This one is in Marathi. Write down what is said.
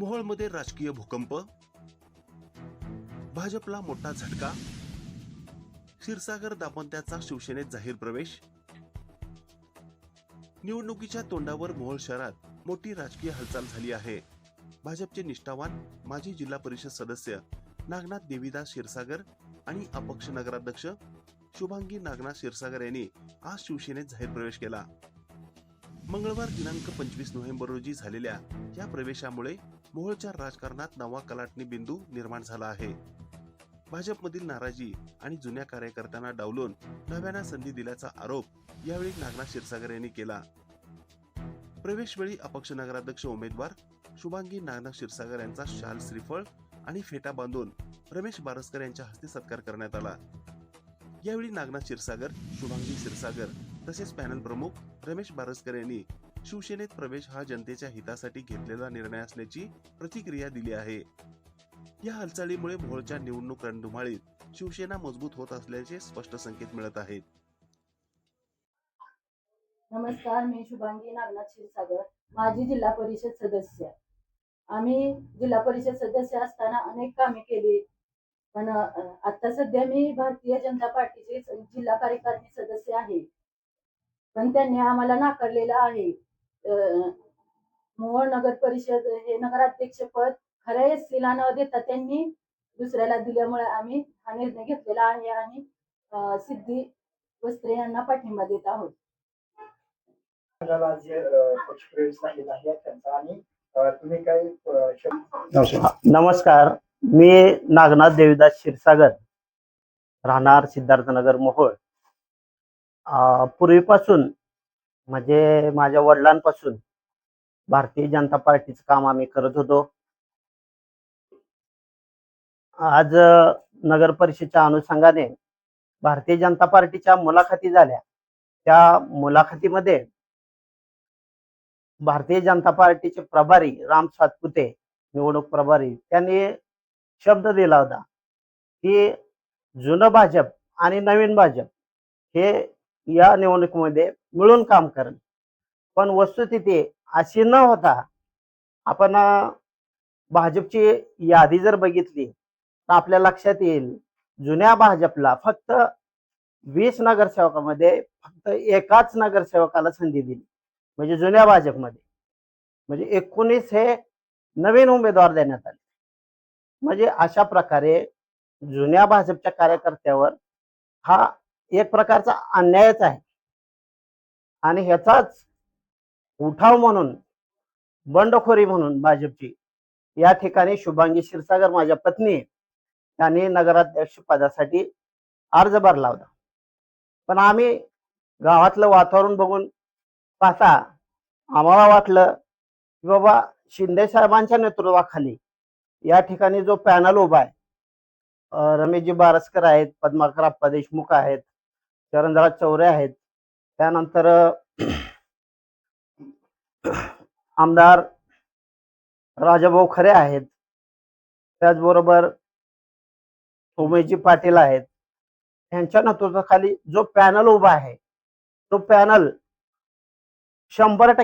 मोहोळमध्ये राजकीय भूकंप? भाजपला मोठा झटका? क्षीरसागर दाम्पत्याचा शिवसेनेत जाहीर प्रवेश? निवडणुकीच्या तोंडावर मोहोळ शहरात मोठी राजकीय हालचाल झाली आहे. भाजपचे निष्ठावान माजी जिल्हा परिषद सदस्य नागनाथ देवीदास क्षीरसागर आणि अपक्ष नगराध्यक्ष शुभांगी नागनाथ क्षीरसागर यांनी आज शिवसेनेत जाहीर प्रवेश केला. मंगळवार दिनांक पंचवीस नोव्हेंबर रोजी झालेल्या या प्रवेशामुळे मोहोळच्या राजकारणात नवा कलाटणी बिंदू निर्माण झाला आहे. भाजपमधील नाराजी आणि जुन्या कार्यकर्त्यांना डावलून नव्यानं संधी दिल्याचा आरोप यावेळी नागनाथ क्षीरसागर यांनी केला. प्रवेशवेळी अपक्ष नगराध्यक्ष उमेदवार शुभांगी नागनाथ क्षीरसागर यांचा शाल श्रीफळ आणि फेटा बांधून रमेश बारसकर यांच्या हस्ते सत्कार करण्यात आला. यावेळी नागनाथ क्षीरसागर शुभांगी क्षीरसागर तसेच पॅनल प्रमुख रमेश बारसकर यांनी शिवसेनेत प्रवेश हा जनतेच्या हितासाठी घेतलेला निर्णय असल्याची प्रतिक्रिया दिली आहे. या हालचालीमुळे भोरच्या निवडणूक रणधुमाळीत शिवसेना मजबूत होत असल्याचे स्पष्ट संकेत मिळत आहेत. नमस्कार मी शुभांगी नागनाथ क्षीरसागर माजी जिल्हा परिषद सदस्य. आम्ही जिल्हा परिषद सदस्य असताना अनेक कामे केली पण आता सध्या मी भारतीय जनता पार्टीचे जिल्हा कार्यकारिणी सदस्य आहे. पण त्यांनी आम्हाला नाकारलेलं आहे. मोहोळ नगर परिषद हे नगराध्यक्ष पद खऱ्या एससीला न देता त्यांनी दुसऱ्याला दिल्यामुळे आम्ही हा निर्णय घेतलेला आहे आणि सिद्धी वस्त्रे यांना पाठिंबा देत आहोत. नमस्कार. मी नागनाथ देवीदास क्षीरसागर. राहणार सिद्धार्थनगर मोहोळ. पूर्वीपासून म्हणजे माझ्या वडिलांपासून भारतीय जनता पार्टीचं काम आम्ही करत होतो. आज नगर परिषदच्या अनुषंगाने भारतीय जनता पार्टीच्या मुलाखती झाल्या. त्या मुलाखतीमध्ये भारतीय जनता पार्टीचे प्रभारी राम सातपुते निवडणूक प्रभारी त्यांनी शब्द दिला होता की जुनं भाजप आणि नवीन भाजप हे या निवडणुकीमध्ये मिळून काम करेल. पण वस्तुस्थिती अशी न होता आपण भाजपची यादी जर बघितली तर आपल्या लक्षात येईल जुन्या भाजपला फक्त वीस नगरसेवकामध्ये फक्त एकाच नगरसेवकाला संधी दिली. म्हणजे जुन्या भाजपमध्ये. म्हणजे एकोणीस हे नवीन उमेदवार देण्यात आले. म्हणजे अशा प्रकारे जुन्या भाजपच्या कार्यकर्त्यावर हा एक प्रकारचा अन्यायच आहे. आणि ह्याचाच उठाव म्हणून बंडखोरी म्हणून भाजपची या ठिकाणी शुभांगी क्षीरसागर माझ्या पत्नी त्यांनी नगराध्यक्ष पदासाठी अर्ज भरला होता. पण आम्ही गावातलं वातावरण बघून पाहता आम्हाला वाटलं की बाबा शिंदे साहेबांच्या नेतृत्वाखाली या ठिकाणी जो पॅनल उभा आहे रमेशजी बारसकर आहेत पद्माकर अप्पा देशमुख आहेत चरणराज चौरे आहेत. त्यानंतर आमदार राजाभाऊ खरे आहेत. त्याचबरोबर उमेशजी पाटील आहेत. यांच्या नेतृत्वाखाली जो पॅनल उभा आहे तो पॅनल शंभर टक्के